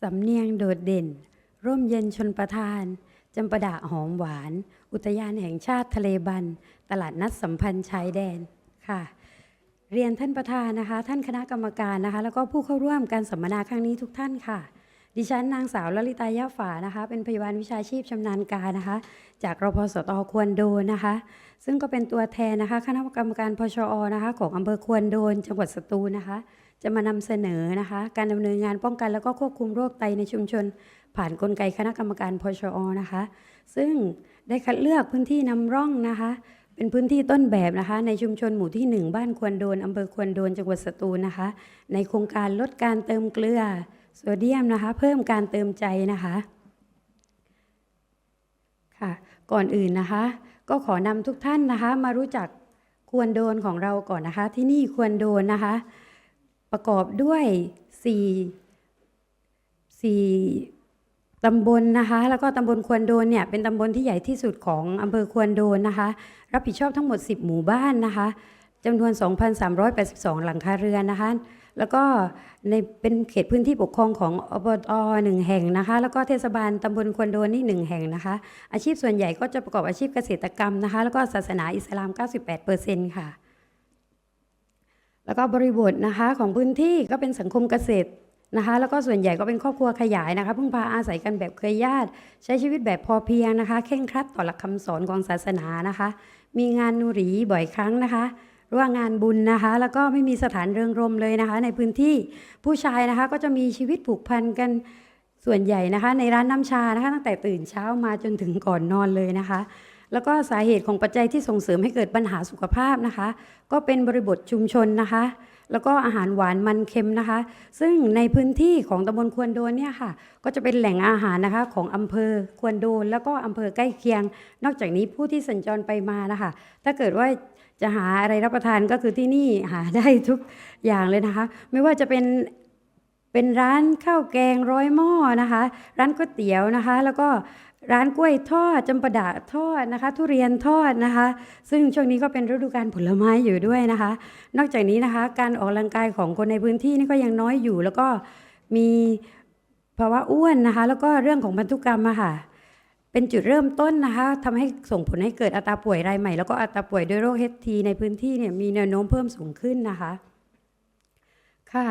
สำเนียงโดดเด่น ร่มเย็นชนประทานจำปาดะหอมหวาน อุทยานแห่งชาติทะเลบัน ตลาดนัดสัมพันธ์ชายแดนค่ะ เรียนท่านประธานนะคะ ท่านคณะกรรมการนะคะ แล้วก็ผู้เข้าร่วมการสัมมนาครั้งนี้ทุกท่านค่ะ ดิฉันนางสาวลลิตายาฝานะคะ เป็นพยาบาลวิชาชีพชำนาญการนะคะ จากรพสตควรโดนนะคะ ซึ่งก็เป็นตัวแทนนะคะ คณะกรรมการพชอนะคะ ของอำเภอควรโดน จังหวัดสตูลนะคะ จะมานำเสนอนะคะ การดำเนินงานป้องกันแล้วก็ควบคุมโรคไตในชุมชน ผ่านนกลไกคณะกรรมการพชอนะคะ ซึ่งได้คัดเลือกพื้นที่นำร่องนะคะ เป็นพื้นที่ต้นแบบนะคะ ในชุมชนหมู่ที่ 1 บ้านควรโดนอำเภอควรโดนจังหวัดสตูลนะคะ ในโครงการลดการเติมเกลือโซเดียมนะคะ เพิ่มการเติมใจนะคะค่ะก่อนอื่นนะคะ ก็ขอนำทุกท่านนะคะ มารู้จักควรโดนของเราก่อนนะคะ ที่นี่ควรโดนนะคะ ประกอบด้วยสี่สี่ตำบลนะคะ แล้วก็ตำบลควรโดนเนี่ยเป็นตำบลที่ใหญ่ที่สุดของอำเภอควรโดนนะคะ รับผิดชอบทั้งหมด 10 หมู่บ้านนะคะจำนวน 2,382 หลังคาเรือนนะคะ แล้วก็ในเป็นเขตพื้นที่ปกครองของอบตหนึ่งแห่งนะคะ แล้วก็เทศบาลตำบลควรโดนนี่หนึ่งแห่งนะคะ อาชีพส่วนใหญ่ก็จะประกอบอาชีพเกษตรกรรมนะคะ แล้วก็ศาสนาอิสลาม 98%ค่ะ แล้วก็บริบทนะคะของพื้นที่ก็เป็นสังคมเกษตรนะคะ แล้วก็ส่วนใหญ่ก็เป็นครอบครัวขยายนะคะพึ่งพาอาศัยกันแบบเครือญาติ ใช้ชีวิตแบบพอเพียงนะคะ เข่งครัดต่อหลักคำสอนของศาสนานะคะ มีงานนูหรีบ่อยครั้งนะคะรือว่างานบุญนะคะ แล้วก็ไม่มีสถานเริงรมเลยนะคะ ในพื้นที่ผู้ชายนะคะก็จะมีชีวิตผูกพันกันส่วนใหญ่นะคะ ในร้านน้ำชานะคะ ตั้งแต่ตื่นเช้ามาจนถึงก่อนนอนเลยนะคะ แล้วก็สาเหตุของปัจจัยที่ส่งเสริมให้เกิดปัญหาสุขภาพนะคะ ก็เป็นบริบทชุมชนนะคะ แล้วก็อาหารหวานมันเค็มนะคะ ซึ่งในพื้นที่ของตำบลควนโดนเนี่ยค่ะ ก็จะเป็นแหล่งอาหารนะคะของอำเภอควนโดน แล้วก็อำเภอใกล้เคียง นอกจากนี้ผู้ที่สัญจรไปมานะคะ ถ้าเกิดว่าจะหาอะไรรับประทานก็คือที่นี่หาได้ทุกอย่างเลยนะคะ ไม่ว่าจะเป็นเป็นร้านข้าวแกงร้อยหม้อนะคะ ร้านก๋วยเตี๋ยวนะคะ แล้วก็ ร้านกล้วยทอดจำปาดะทอดนะคะ ทุเรียนทอดนะคะ ซึ่งช่วงนี้ก็เป็นฤดูกาลผลไม้อยู่ด้วยนะคะ นอกจากนี้นะคะ การออกกำลังกายของคนในพื้นที่นี่ก็ยังน้อยอยู่ แล้วก็มีภาวะอ้วนนะคะ แล้วก็เรื่องของพันธุกรรมอะค่ะ เป็นจุดเริ่มต้นนะคะทำให้ส่งผลให้เกิดอัตราป่วยรายใหม่ แล้วก็อัตราป่วยด้วยโรคเฮทีในพื้นที่เนี่ยมีแนวโน้มเพิ่มสูงขึ้นนะคะ ค่ะ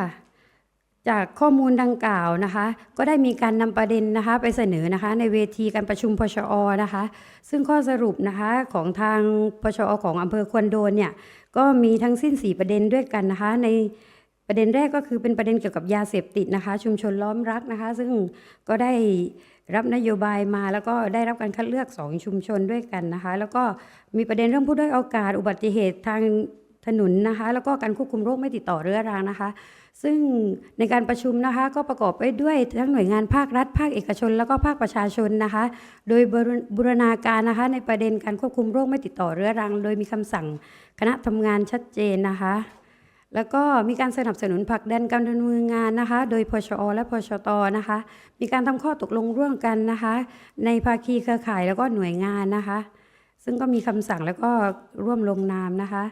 จากข้อมูลดังกล่าวนะคะ ก็ได้มีการนำประเด็นนะคะ ไปเสนอนะคะ ในเวทีการประชุมพชอนะคะ ซึ่งข้อสรุปนะคะของทางพชอของอำเภอควนโดนเนี่ยก็มีทั้งสิ้น 4 ประเด็นด้วยกันนะคะ ในประเด็นแรกก็คือเป็นประเด็นเกี่ยวกับยาเสพติดนะคะ ชุมชนล้อมรักนะคะ ซึ่งก็ได้รับนโยบายมาแล้วก็ได้รับการคัดเลือก 2 ชุมชนด้วยกันนะคะ แล้วก็มีประเด็นเรื่องผู้ด้อยโอกาสอุบัติเหตุทาง ถนนนะคะ แล้วก็การควบคุมโรคไม่ติดต่อเรื้อรังนะคะ ซึ่งในการประชุมนะคะก็ประกอบไปด้วยทั้งหน่วยงานภาครัฐ ภาคเอกชน แล้วก็ภาคประชาชนนะคะ โดยบูรบูรณาการนะคะในประเด็นการควบคุมโรคไม่ติดต่อเรื้อรัง โดยมีคำสั่งคณะทำงานชัดเจนนะคะแล้วก็มีการสนับสนุนผลักดันการดำเนินงานนะคะ โดยพชอและพชตนะคะ มีการทำข้อตกลงร่วมกันนะคะ ในภาคีเครือข่ายแล้วก็หน่วยงานนะคะ ซึ่งก็มีคำสั่งแล้วก็ร่วมลงนามนะคะ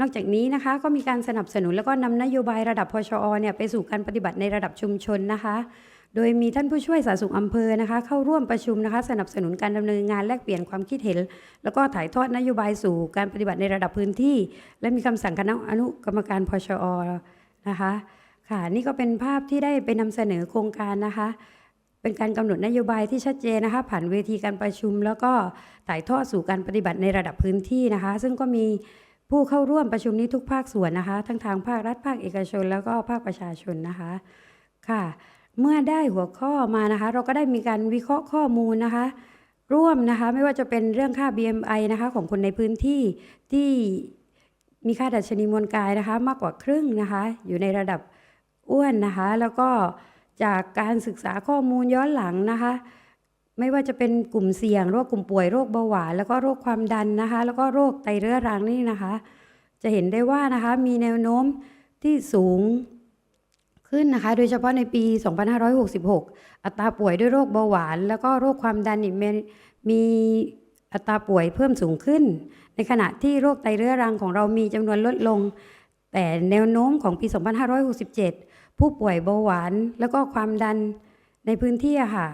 นอกจากนี้นะคะก็มีการสนับสนุนแล้วก็นำนโยบายระดับพชอเนี่ยไปสู่การปฏิบัติในระดับชุมชนนะคะ โดยมีท่านผู้ช่วยสาธารณสุขอำเภอนะคะ เข้าร่วมประชุมนะคะ สนับสนุนการดำเนินงานแลกเปลี่ยนความคิดเห็น แล้วก็ถ่ายทอดนโยบายสู่การปฏิบัติในระดับพื้นที่ และมีคำสั่งคณะอนุกรรมการพชอนะคะค่ะนี่ก็เป็นภาพที่ได้ไปนำเสนอโครงการนะคะ เป็นการกำหนดนโยบายที่ชัดเจนนะคะ ผ่านเวทีการประชุม แล้วก็ถ่ายทอดสู่การปฏิบัติในระดับพื้นที่นะคะ ซึ่งก็มี ผู้เข้าร่วมประชุมนี้ทุกภาคส่วนนะคะ ทั้งทางภาครัฐภาคเอกชน แล้วก็ภาคประชาชนนะคะค่ะ เมื่อได้หัวข้อมานะคะ เราก็ได้มีการวิเคราะห์ข้อมูลนะคะ ร่วมนะคะไม่ว่าจะเป็นเรื่องค่า BMI นะคะของคนในพื้นที่ที่มีค่าดัชนีมวลกายนะคะ มากกว่าครึ่งนะคะ อยู่ในระดับอ้วนนะคะ แล้วก็จากการศึกษาข้อมูลย้อนหลังนะคะ ไม่ว่าจะเป็นกลุ่มเสี่ยงโรคกลุ่มป่วยโรคเบาหวานแล้วก็โรคความดันนะคะ แล้วก็โรคไตเรื้อรังนี่นะคะ จะเห็นได้ว่านะคะมีแนวโน้มที่สูงขึ้นนะคะ โดยเฉพาะในปี 2566 อัตราป่วยด้วยโรคเบาหวาน แล้วก็โรคความดันมีมีอัตราป่วยเพิ่มสูงขึ้น ในขณะที่โรคไตเรื้อรังของเรามีจำนวนลดลง แต่แนวโน้มของปี 2567 ผู้ป่วยเบาหวาน แล้วก็ความดันในพื้นที่ค่ะ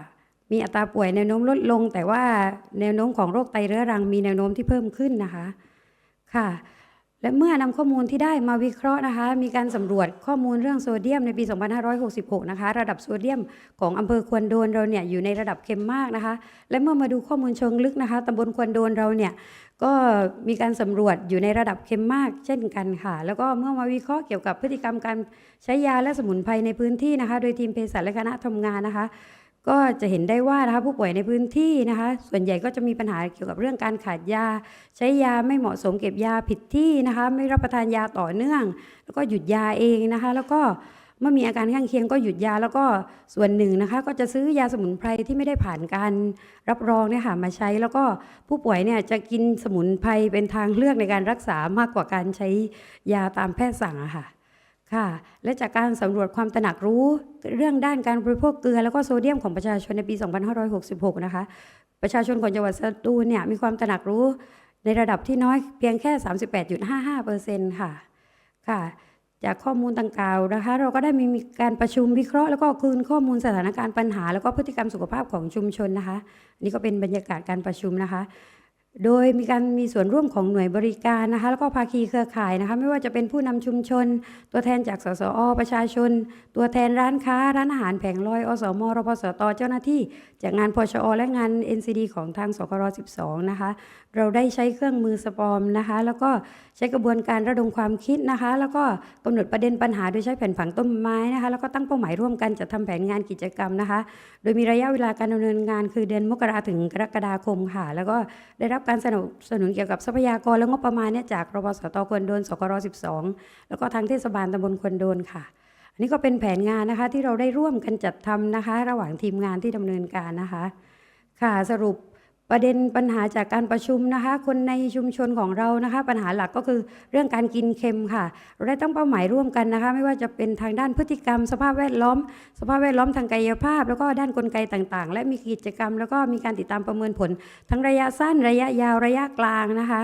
มีอัตราป่วยแนวโน้มลดลง แต่ว่าแนวโน้มของโรคไตเรื้อรังมีแนวโน้มที่เพิ่มขึ้นนะคะค่ะ และเมื่อนำข้อมูลที่ได้มาวิเคราะห์นะคะ มีการสำรวจข้อมูลเรื่องโซเดียมในปี 2566 นะคะ ระดับโซเดียมของอำเภอควนโดนเราเนี่ยอยู่ในระดับเค็มมากนะคะ และเมื่อมาดูข้อมูลเชิงลึกนะคะตำบลควนโดนเราเนี่ยก็มีการสำรวจอยู่ในระดับเค็มมากเช่นกันค่ะ แล้วก็เมื่อมาวิเคราะห์เกี่ยวกับพฤติกรรมการใช้ยาและสมุนไพรในพื้นที่นะคะ โดยทีมเภสัชและคณะทำงานนะคะ ก็จะเห็นได้ว่านะคะผู้ป่วยในพื้นที่นะคะ ส่วนใหญ่ก็จะมีปัญหาเกี่ยวกับเรื่องการขาดยา ใช้ยาไม่เหมาะสมเก็บยาผิดที่นะคะ ไม่รับประทานยาต่อเนื่อง แล้วก็หยุดยาเองนะคะ แล้วก็เมื่อมีอาการข้างเคียงก็หยุดยาแล้วก็ส่วนหนึ่งนะคะ ก็จะซื้อยาสมุนไพรที่ไม่ได้ผ่านการรับรองเนี่ยค่ะมาใช้ แล้วก็ผู้ป่วยเนี่ยจะกินสมุนไพรเป็นทางเลือกในการรักษามากกว่าการใช้ยาตามแพทย์สั่งอะค่ะ ค่ะ และจากการสำรวจความตระหนักรู้เรื่องด้านการบริโภคเกลือ แล้วก็โซเดียมของประชาชนในปี 2566 นะคะ ประชาชนของจังหวัดสตูลเนี่ยมีความตระหนักรู้ในระดับที่น้อยเพียงแค่ 38.55%ค่ะ ค่ะ จากข้อมูลต่างกล่าวนะคะ เราก็ได้มีการประชุมวิเคราะห์ แล้วก็คืนข้อมูลสถานการณ์ปัญหา แล้วก็พฤติกรรมสุขภาพของชุมชนนะคะนนี้ก็เป็นบรรยากาศการประชุมนะคะ โดยมีการมีส่วนร่วมของหน่วยบริการนะคะแล้วก็ภาคีเครือข่ายนะคะไม่ว่าจะเป็นผู้นำชุมชน ตัวแทนจากสสอ ประชาชน ตัวแทนร้านค้า ร้านอาหารแผงลอย อสมรพสตเจ้าหน้าที่ จากงานพชอและงาน NCD ของทางสกร12 นะคะ เราได้ใช้เครื่องมือสปอมนะคะ แล้วก็ใช้กระบวนการระดมความคิดนะคะ แล้วก็กำหนดประเด็นปัญหาโดยใช้แผนผังต้นไม้นะคะ แล้วก็ตั้งเป้าหมายร่วมกันจัดทำแผนงานกิจกรรมนะคะ โดยมีระยะเวลาการดำเนินงานคือเดือนมกราถึงกรกฎาคมค่ะ แล้วก็ได้รับการสนับสนุนเกี่ยวกับทรัพยากรและงบประมาณเนี่ยจากรพสตควรโดนสกร12 แล้วก็ทางเทศบาลตำบลควรโดนค่ะอันนี้ก็เป็นแผนงานนะคะที่เราได้ร่วมกันจัดทำนะคะ ระหว่างทีมงานที่ดำเนินการนะคะ ค่ะสรุป ประเด็นปัญหาจากการประชุมนะคะ คนในชุมชนของเรานะคะ ปัญหาหลักก็คือเรื่องการกินเค็มค่ะเราได้ตั้งเป้าหมายร่วมกันนะคะ ไม่ว่าจะเป็นทางด้านพฤติกรรม สภาพแวดล้อม สภาพแวดล้อมทางกายภาพ แล้วก็ด้านกลไกต่างๆ และมีกิจกรรม แล้วก็มีการติดตามประเมินผล ทั้งระยะสั้นระยะยาวระยะกลางนะคะ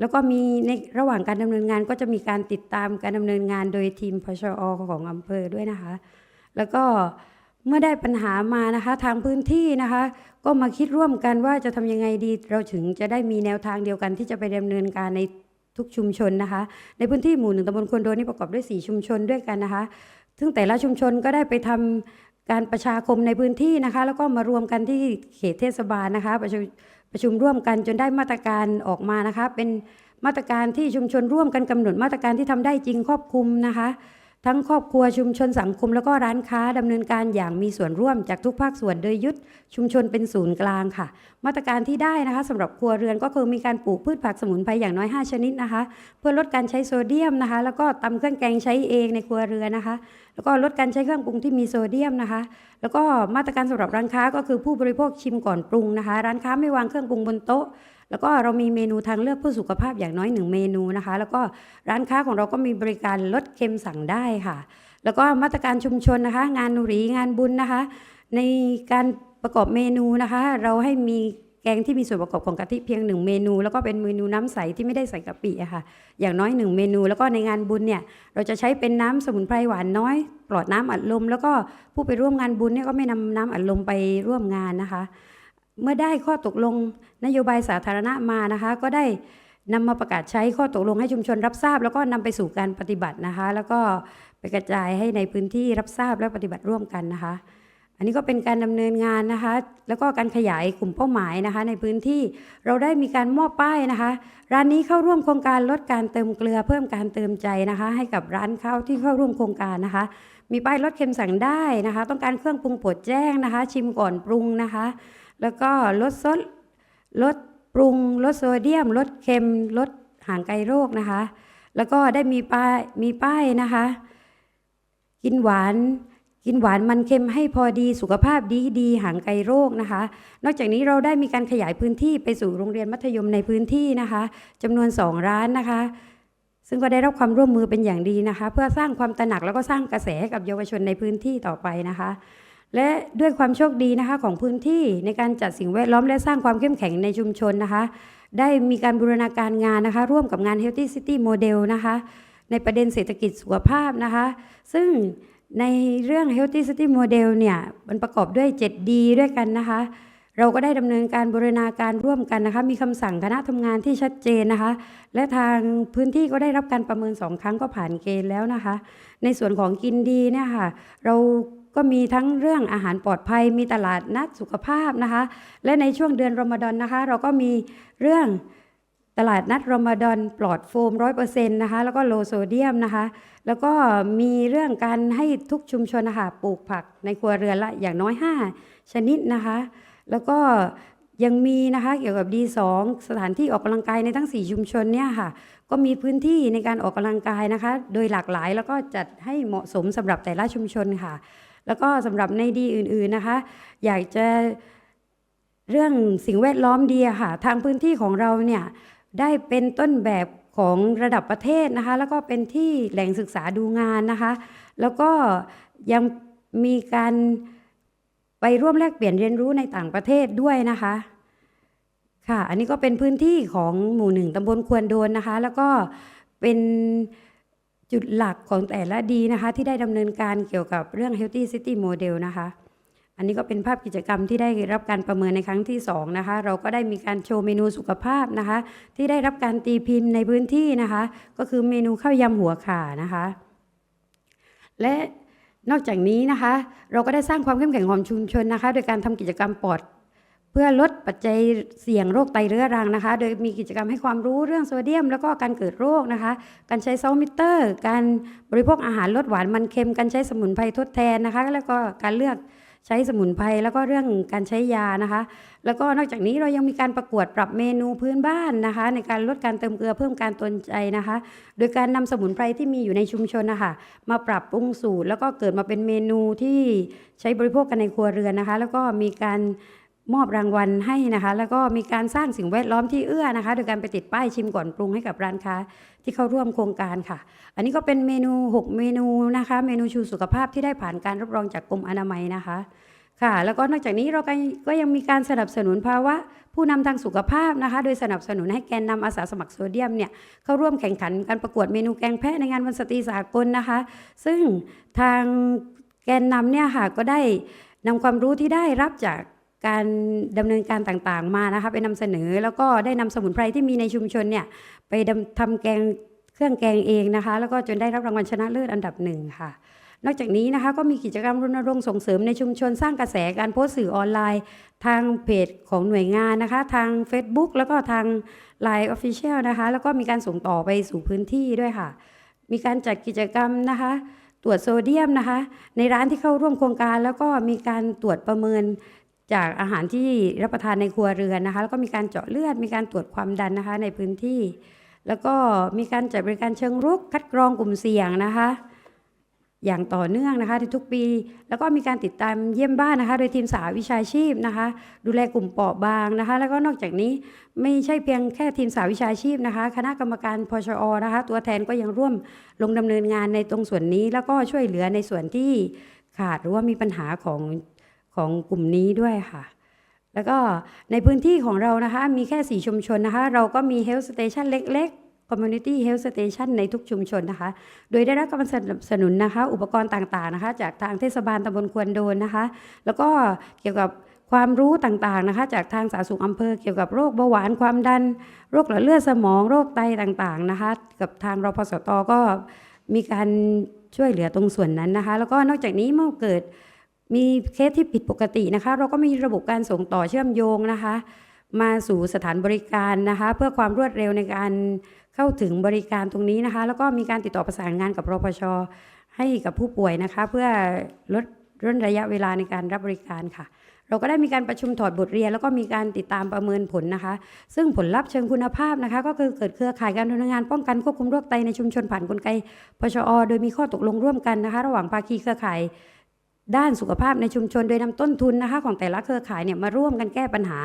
แล้วก็มีในระหว่างการดำเนินงานก็จะมีการติดตามการดำเนินงานโดยทีมพชอของอำเภอด้วยนะคะ แล้วก็ เมื่อได้ปัญหามานะคะทางพื้นที่นะคะ ก็มาคิดร่วมกันว่าจะทำยังไงดี เราถึงจะได้มีแนวทางเดียวกันที่จะไปดำเนินการในทุกชุมชนนะคะ ในพื้นที่หมู่หนึ่งตำบลควนโดนนี่ประกอบด้วย 4 ชุมชนด้วยกันนะคะ ซึ่งแต่ละชุมชนก็ได้ไปทำการประชาคมในพื้นที่นะคะ แล้วก็มารวมกันที่เขตเทศบาลนะคะ ประชุมประชุมร่วมกันจนได้มาตรการออกมานะคะ เป็นมาตรการที่ชุมชนร่วมกันกำหนดมาตรการที่ทำได้จริงครอบคลุมนะคะ ทั้งครอบครัวชุมชนสังคมแล้วก็ร้านค้าดำเนินการอย่างมีส่วนร่วมจากทุกภาคส่วนโดยยึดชุมชนเป็นศูนย์กลางค่ะ มาตรการที่ได้นะคะสำหรับครัวเรือนก็คือมีการปลูกพืชผักสมุนไพรอย่างน้อย 5 ชนิดนะคะ เพื่อลดการใช้โซเดียมนะคะ แล้วก็ตำเครื่องแกงใช้เองในครัวเรือนนะคะ แล้วก็ลดการใช้เครื่องปรุงที่มีโซเดียมนะคะ แล้วก็มาตรการสำหรับร้านค้าก็คือผู้บริโภคชิมก่อนปรุงนะคะ ร้านค้าไม่วางเครื่องปรุงบนโต๊ะ แล้วก็เรามีเมนูทางเลือกเพื่อสุขภาพอย่างน้อยหนึ่งเมนูนะคะ แล้วก็ร้านค้าของเราก็มีบริการลดเค็มสั่งได้ค่ะ แล้วก็มาตรการชุมชนนะคะ งานหนุรีงานบุญนะคะ ในการประกอบเมนูนะคะ เราให้มีแกงที่มีส่วนประกอบของกะทิเพียงหนึ่งเมนู แล้วก็เป็นเมนูน้ำใสที่ไม่ได้ใส่กะปิอะค่ะ อย่างน้อยหนึ่งเมนู แล้วก็ในงานบุญเนี่ยเราจะใช้เป็นน้ำสมุนไพรหวานน้อย ปลอดน้ำอัดลม แล้วก็ผู้ไปร่วมงานบุญเนี่ยก็ไม่นำน้ำอัดลมไปร่วมงานนะคะ เมื่อได้ข้อตกลงนโยบายสาธารณะมานะคะ ก็ได้นำมาประกาศใช้ข้อตกลงให้ชุมชนรับทราบ แล้วก็นำไปสู่การปฏิบัตินะคะ แล้วก็ไปกระจายให้ในพื้นที่รับทราบและปฏิบัติร่วมกันนะคะ อันนี้ก็เป็นการดำเนินงานนะคะ แล้วก็การขยายกลุ่มเป้าหมายนะคะ ในพื้นที่เราได้มีการมอบป้ายนะคะ ร้านนี้เข้าร่วมโครงการลดการเติมเกลือเพิ่มการเติมใจนะคะ ให้กับร้านข้าวที่เข้าร่วมโครงการนะคะ มีป้ายลดเค็มสั่งได้นะคะ ต้องการเครื่องปรุงโปรดแจ้งนะคะ ชิมก่อนปรุงนะคะ แล้วก็ลดซดลดปรุงลดโซเดียม ลดเค็ม ลดห่างไกลโรคนะคะ แล้วก็ได้มีป้ายมีป้ายนะคะ กินหวาน กินหวานมันเค็มให้พอดีสุขภาพดีดีห่างไกลโรคนะคะ นอกจากนี้เราได้มีการขยายพื้นที่ไปสู่โรงเรียนมัธยมในพื้นที่นะคะจำนวนสองร้านนะคะ ซึ่งก็ได้รับความร่วมมือเป็นอย่างดีนะคะ เพื่อสร้างความตระหนักแล้วก็สร้างกระแสกับเยาวชนในพื้นที่ต่อไปนะคะ และด้วยความโชคดีนะคะของพื้นที่ในการจัดสิ่งแวดล้อมและสร้างความเข้มแข็งในชุมชนนะคะ ได้มีการบูรณาการงานนะคะ ร่วมกับงาน Healthy City Model นะคะ ในประเด็นเศรษฐกิจสุขภาพนะคะ ซึ่งในเรื่อง Healthy City Model เนี่ยมันประกอบด้วย 7D ด้วยกันนะคะ เราก็ได้ดำเนินการบูรณาการร่วมกันนะคะ มีคำสั่งคณะทำงานที่ชัดเจนนะคะ และทางพื้นที่ก็ได้รับการประเมิน2ครั้งก็ผ่านเกณฑ์แล้วนะคะ ในส่วนของกินดีเนี่ยค่ะเรา ก็มีทั้งเรื่องอาหารปลอดภัย มีตลาดนัดสุขภาพนะคะ และในช่วงเดือนรอมฎอนนะคะ เราก็มีเรื่องตลาดนัดรอมฎอนปลอดโฟมร้อยเปอร์เซ็นต์นะคะ แล้วก็โลโซเดียมนะคะ แล้วก็มีเรื่องการให้ทุกชุมชนนะคะปลูกผักในครัวเรือนละอย่างน้อย 5 ชนิดนะคะ แล้วก็ยังมีนะคะเกี่ยวกับ D2 สถานที่ออกกำลังกายในทั้ง 4 ชุมชนเนี่ยค่ะ ก็มีพื้นที่ในการออกกำลังกายนะคะ โดยหลากหลายแล้วก็จัดให้เหมาะสมสำหรับแต่ละชุมชนค่ะ แล้วก็สำหรับในดีอื่นๆนะคะ อยากจะเรื่องสิ่งแวดล้อมดีค่ะ ทางพื้นที่ของเราเนี่ยได้เป็นต้นแบบของระดับประเทศนะคะ แล้วก็เป็นที่แหล่งศึกษาดูงานนะคะ แล้วก็ยังมีการไปร่วมแลกเปลี่ยนเรียนรู้ในต่างประเทศด้วยนะคะ ค่ะ อันนี้ก็เป็นพื้นที่ของหมู่หนึ่งตำบลควนโดนนะคะ แล้วก็เป็น จุดหลักของแต่ละดีนะคะ ที่ได้ดำเนินการเกี่ยวกับเรื่อง Healthy City Model นะคะ อันนี้ก็เป็นภาพกิจกรรมที่ได้รับการประเมินในครั้งที่สองนะคะ เราก็ได้มีการโชว์เมนูสุขภาพนะคะ ที่ได้รับการตีพิมพ์ในพื้นที่นะคะ ก็คือเมนูข้าวยำหัวข่านะคะ และนอกจากนี้นะคะ เราก็ได้สร้างความเข้มแข็งของชุมชนนะคะ โดยการทำกิจกรรมปลอด เพื่อลดปัจจัยเสี่ยงโรคไตเรื้อรังนะคะ โดยมีกิจกรรมให้ความรู้เรื่องโซเดียม แล้วก็การเกิดโรคนะคะ การใช้เซลมิเตอร์ การบริโภคอาหารลดหวานมันเค็ม การใช้สมุนไพรทดแทนนะคะ แล้วก็การเลือกใช้สมุนไพรแล้วก็เรื่องการใช้ยานะคะ แล้วก็นอกจากนี้เรายังมีการประกวดปรับเมนูพื้นบ้านนะคะ ในการลดการเติมเกลือเพิ่มการตนใจนะคะ โดยการนำสมุนไพรที่มีอยู่ในชุมชนนะคะมาปรับปรุงสูตร แล้วก็เกิดมาเป็นเมนูที่ใช้บริโภคกันในครัวเรือนนะคะ แล้วก็มีการ มอบรางวัลให้นะคะ แล้วก็มีการสร้างสิ่งแวดล้อมที่เอื้อนะคะ โดยการไปติดป้ายชิมก่อนปรุงให้กับร้านค้าที่เข้าร่วมโครงการค่ะ อันนี้ก็เป็นเมนู 6 เมนูนะคะ เมนูชูสุขภาพที่ได้ผ่านการรับรองจากกรมอนามัยนะคะค่ะ แล้วก็นอกจากนี้เราก็ก็ยังมีการสนับสนุนภาวะผู้นำทางสุขภาพนะคะ โดยสนับสนุนให้แกนนำอาสาสมัครโซเดียมเนี่ยเข้าร่วมแข่งขันการประกวดเมนูแกงแพะในงานวันสตรีสากลนะคะ ซึ่งทางแกนนำเนี่ยค่ะก็ได้นำความรู้ที่ได้รับจาก การดำเนินการต่างๆมานะคะไปนำเสนอแล้วก็ได้นำสมุนไพรที่มีในชุมชนเนี่ยไปดำทำแกงเครื่องแกงเองนะคะ แล้วก็จนได้รับรางวัลชนะเลิศอันดับหนึ่งค่ะ นอกจากนี้นะคะก็มีกิจกรรมรณรงค์ส่งเสริมในชุมชนสร้างกระแสการโพสต์สื่อออนไลน์ ทางเพจของหน่วยงานนะคะ ทาง Facebook แล้วก็ทาง Line Official นะคะ แล้วก็มีการส่งต่อไปสู่พื้นที่ด้วยค่ะ มีการจัดกิจกรรมนะคะตรวจโซเดียมนะคะ ในร้านที่เข้าร่วมโครงการ แล้วก็มีการตรวจประเมิน จากอาหารที่รับประทานในครัวเรือนนะคะ แล้วก็มีการเจาะเลือด มีการตรวจความดันนะคะในพื้นที่ แล้วก็มีการจัดบริการเชิงรุกคัดกรองกลุ่มเสี่ยงนะคะ อย่างต่อเนื่องนะคะในทุกปี แล้วก็มีการติดตามเยี่ยมบ้านนะคะ โดยทีมสาวิชาชีพนะคะ ดูแลกลุ่มเปราะบางนะคะ แล้วก็นอกจากนี้ไม่ใช่เพียงแค่ทีมสาวิชาชีพนะคะ คณะกรรมการพชอนะคะ ตัวแทนก็ยังร่วมลงดำเนินงานในตรงส่วนนี้ แล้วก็ช่วยเหลือในส่วนที่ขาดหรือว่ามีปัญหาของ ของกลุ่มนี้ด้วยค่ะ แล้วก็ในพื้นที่ของเรานะคะมีแค่4ชุมชนนะคะ เราก็มี Health Station เล็กๆ Community Health Station ในทุกชุมชนนะคะ โดยได้รับการสนับสนุนนะคะ อุปกรณ์ต่างๆนะคะ จากทางเทศบาลตำบลควนโดนนะคะ แล้วก็เกี่ยวกับความรู้ต่างๆนะคะ จากทางสาธารณสุขอำเภอเกี่ยวกับโรคเบาหวานความดัน โรคหลอดเลือดสมองโรคไตต่างๆนะคะ กับทางรพสตก็มีการช่วยเหลือตรงส่วนนั้นนะคะ แล้วก็นอกจากนี้เมื่อเกิด มีเคสที่ผิดปกตินะคะ เราก็มีระบบการส่งต่อเชื่อมโยงนะคะ มาสู่สถานบริการนะคะ เพื่อความรวดเร็วในการเข้าถึงบริการตรงนี้นะคะ แล้วก็มีการติดต่อประสานงานกับรพชให้กับผู้ป่วยนะคะ เพื่อลดร่นระยะเวลาในการรับบริการค่ะ เราก็ได้มีการประชุมถอดบทเรียน แล้วก็มีการติดตามประเมินผลนะคะ ซึ่งผลลัพธ์เชิงคุณภาพนะคะ ก็คือเกิดเครือข่ายการดำเนินงานป้องกันควบคุมโรคไตในชุมชนผ่านกลไกพชอโดยมีข้อตกลงร่วมกันนะคะ ระหว่างภาคีเครือข่าย ด้านสุขภาพในชุมชนโดยนำต้นทุนนะคะของแต่ละเครือข่ายเนี่ยมาร่วมกันแก้ปัญหา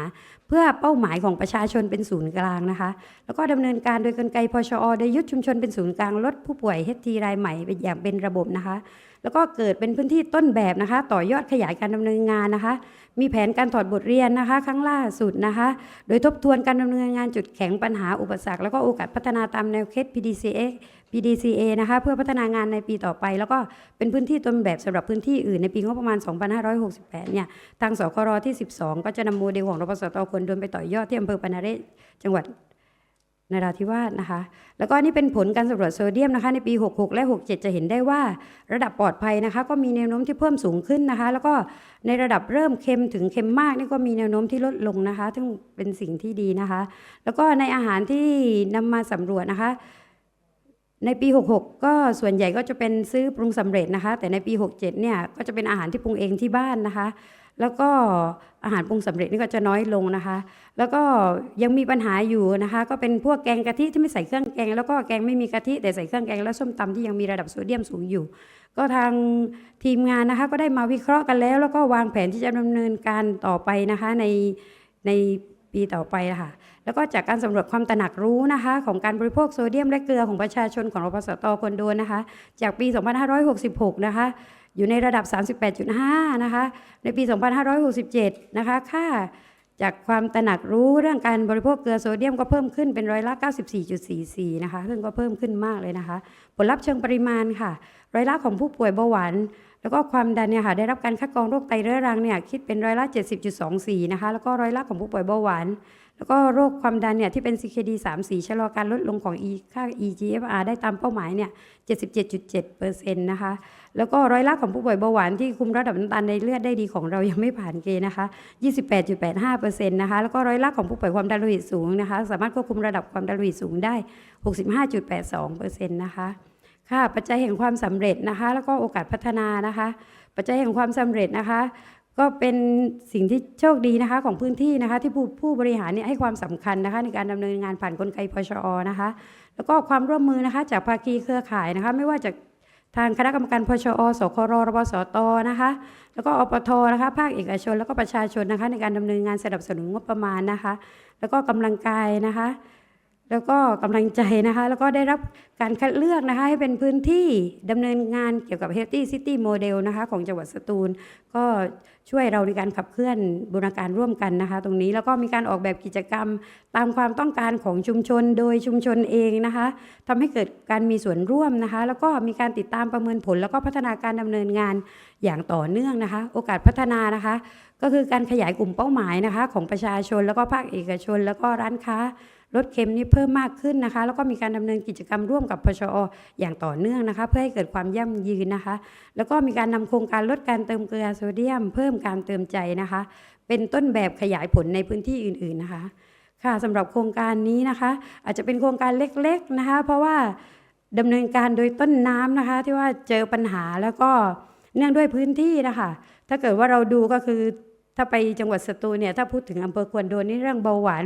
เพื่อเป้าหมายของประชาชนเป็นศูนย์กลางนะคะ แล้วก็ดำเนินการโดยกลไกพชอโดยยึดชุมชนเป็นศูนย์กลางลดผู้ป่วยเฮทีรายใหม่เป็นอย่างเป็นระบบนะคะ แล้วก็เกิดเป็นพื้นที่ต้นแบบนะคะ ต่อยอดขยายการดำเนินงานนะคะ มีแผนการถอดบทเรียนนะคะ ครั้งล่าสุดนะคะ โดยทบทวนการดำเนินงานจุดแข็งปัญหาอุปสรรค แล้วก็โอกาสพัฒนาตามแนวเคส PDCA PDCA นะคะเพื่อพัฒนางานในปีต่อไป แล้วก็เป็นพื้นที่ต้นแบบสำหรับพื้นที่อื่นในปีงบประมาณ 2568 เนี่ยทางสครที่ 12 ก็จะนำโมเดลของรปสตคนเดินไปต่อยอดที่อำเภอปานาเรศจังหวัดนราธิวาสนะคะ แล้วก็นี่เป็นผลการสำรวจโซเดียมนะคะ ในปี 66 และ 67 จะเห็นได้ว่าระดับปลอดภัยนะคะ ก็มีแนวโน้มที่เพิ่มสูงขึ้นนะคะ แล้วก็ในระดับเริ่มเค็มถึงเค็มมากนี่ก็มีแนวโน้มที่ลดลงนะคะ ซึ่งเป็นสิ่งที่ดีนะคะ แล้วก็ในอาหารที่นำมาสำรวจนะคะ ในปี 66 ก็ส่วนใหญ่ก็จะเป็นซื้อปรุงสำเร็จนะคะ แต่ในปี 67 เนี่ยก็จะเป็นอาหารที่ปรุงเองที่บ้านนะคะ แล้วก็อาหารปรุงสำเร็จนี่ก็จะน้อยลงนะคะ แล้วก็ยังมีปัญหาอยู่นะคะ ก็เป็นพวกแกงกะทิที่ไม่ใส่เครื่องแกง แล้วก็แกงไม่มีกะทิแต่ใส่เครื่องแกงและส้มตำที่ยังมีระดับโซเดียมสูงอยู่ ก็ทางทีมงานนะคะก็ได้มาวิเคราะห์กันแล้ว แล้วก็วางแผนที่จะดำเนินการต่อไปนะคะในใน ปีต่อไปนะคะแล้วก็จากการสำรวจความตระหนักรู้นะคะ ของการบริโภคโซเดียมและเกลือของประชาชนของรพสตคนโดนนะคะ จากปี 2566 นะคะ อยู่ในระดับ 38.5 นะคะ ในปี 2567 นะคะ ค่าจากความตระหนักรู้เรื่องการบริโภคเกลือโซเดียมก็เพิ่มขึ้นเป็นร้อยละ 94.44 นะคะ ซึ่งก็เพิ่มขึ้นมากเลยนะคะ ผลลัพธ์เชิงปริมาณค่ะ ร้อยละของผู้ป่วยเบาหวาน แล้วก็ความดันเนี่ยค่ะได้รับการคัดกรองโรคไตเรื้อรังเนี่ยคิดเป็นร้อยละ 70.24 นะคะ แล้วก็ร้อยละของผู้ป่วยเบาหวาน แล้วก็โรคความดันเนี่ยที่เป็น CKD 3 4ชะลอการลดลงของ E ค่า eGFR ได้ตามเป้าหมายเนี่ย 77.7%นะคะ แล้วก็ร้อยละของผู้ป่วยเบาหวานที่คุมระดับน้ำตาลในเลือดได้ดีของเรายังไม่ผ่านเกณฑ์นะคะ 28.85%นะคะ แล้วก็ร้อยละของผู้ป่วยความดันโลหิตสูงนะคะ สามารถควบคุมระดับความดันโลหิตสูงได้ 65.82%นะคะ ค่ะปัจจัยแห่งความสำเร็จนะคะ แล้วก็โอกาสพัฒนานะคะ ปัจจัยแห่งความสำเร็จนะคะ ก็เป็นสิ่งที่โชคดีนะคะของพื้นที่นะคะ ที่ผู้ผู้บริหารเนี่ยให้ความสำคัญนะคะ ในการดำเนินงานผ่านกลไกพชอนะคะ แล้วก็ความร่วมมือนะคะ จากภาคีเครือข่ายนะคะ ไม่ว่าจากทางคณะกรรมการพชอสครรบสตนะคะ แล้วก็อปทนะคะภาคเอกชน แล้วก็ประชาชนนะคะ ในการดำเนินงานสนับสนุนงบประมาณนะคะ แล้วก็กำลังกายนะคะ แล้วก็กำลังใจนะคะ แล้วก็ได้รับการคัดเลือกนะคะ ให้เป็นพื้นที่ดำเนินงานเกี่ยวกับ Healthy City Model นะคะ ของจังหวัดสตูล ก็ช่วยเราในการขับเคลื่อนบูรณาการร่วมกันนะคะ ตรงนี้แล้วก็มีการออกแบบกิจกรรมตามความต้องการของชุมชนโดยชุมชนเองนะคะทำให้เกิดการมีส่วนร่วมนะคะ แล้วก็มีการติดตามประเมินผล แล้วก็พัฒนาการดำเนินงานอย่างต่อเนื่องนะคะ โอกาสพัฒนานะคะ ก็คือการขยายกลุ่มเป้าหมายนะคะ ของประชาชนแล้วก็ภาคเอกชน แล้วก็ร้านค้า ลดเค็มนี่เพิ่มมากขึ้นนะคะ แล้วก็มีการดำเนินกิจกรรมร่วมกับพชออย่างต่อเนื่องนะคะ เพื่อให้เกิดความยั่งยืนนะคะ แล้วก็มีการนำโครงการลดการเติมเกลือโซเดียม เพิ่มการเติมใจนะคะ เป็นต้นแบบขยายผลในพื้นที่อื่นๆนะคะ ค่ะสำหรับโครงการนี้นะคะ อาจจะเป็นโครงการเล็กๆนะคะ เพราะว่าดำเนินการโดยต้นน้ำนะคะ ที่ว่าเจอปัญหาแล้วก็เนื่องด้วยพื้นที่นะคะถ้าเกิดว่าเราดูก็คือ ถ้าไปจังหวัดสตูลเนี่ยถ้าพูดถึงอำเภอควนโดนนี่เรื่องเบาหวาน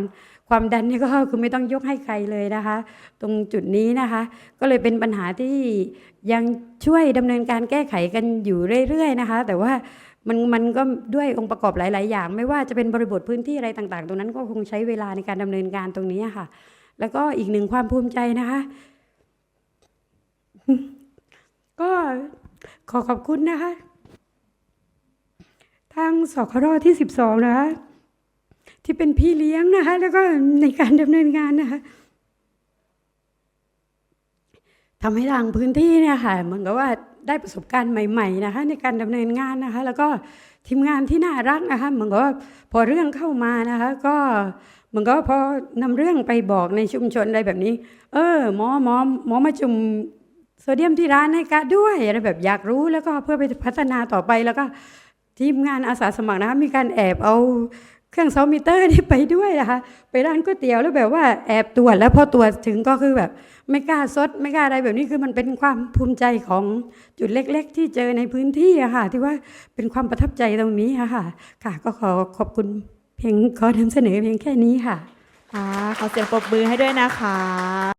ความดันนี่ก็คือไม่ต้องยกให้ใครเลยนะคะ ตรงจุดนี้นะคะ ก็เลยเป็นปัญหาที่ยังช่วยดำเนินการแก้ไขกันอยู่เรื่อยๆนะคะ แต่ว่ามันมันก็ด้วยองค์ประกอบหลาย ๆ อย่าง ไม่ว่าจะเป็นบริบทพื้นที่อะไรต่าง ๆ ตรงนั้นก็คงใช้เวลาในการดำเนินการตรงนี้ค่ะ แล้วก็อีกหนึ่งความภูมิใจนะคะ ก็ขอขอบคุณนะคะ ทางสครที่ 12 นะคะ ที่เป็นพี่เลี้ยงนะคะ แล้วก็ในการดำเนินงานนะคะทำให้ทางพื้นที่เนี่ยค่ะเหมือนกับว่าได้ประสบการณ์ใหม่ ๆ นะคะ ในการดำเนินงานนะคะ แล้วก็ทีมงานที่น่ารักนะคะเหมือนกับว่าพอเรื่องเข้ามานะคะ ก็เหมือนก็พอนำเรื่องไปบอกในชุมชนอะไรแบบนี้ เออหมอหมอหมอมาจุ่มโซเดียมที่ร้านให้กะด้วยอะไรแบบอยากรู้แล้วก็เพื่อไปพัฒนาต่อไปแล้วก็ ทีมงานอาสาสมัครนะคะมีการแอบเอาเครื่องซอมิเตอร์นี่ไปด้วยนะคะ ไปร้านก๋วยเตี๋ยวแล้วแบบว่าแอบตรวจแล้วพอตรวจถึงก็คือแบบ ไม่กล้าซดไม่กล้าอะไรแบบนี้คือมันเป็นความภูมิใจของจุดเล็ก ๆ ที่เจอในพื้นที่อะค่ะ ที่ว่าเป็นความประทับใจตรงนี้ค่ะ ค่ะ ก็ขอขอบคุณเพียงขอนำเสนอเพียงแค่นี้ค่ะ ค่ะขอเสียงปรบมือให้ด้วยนะคะ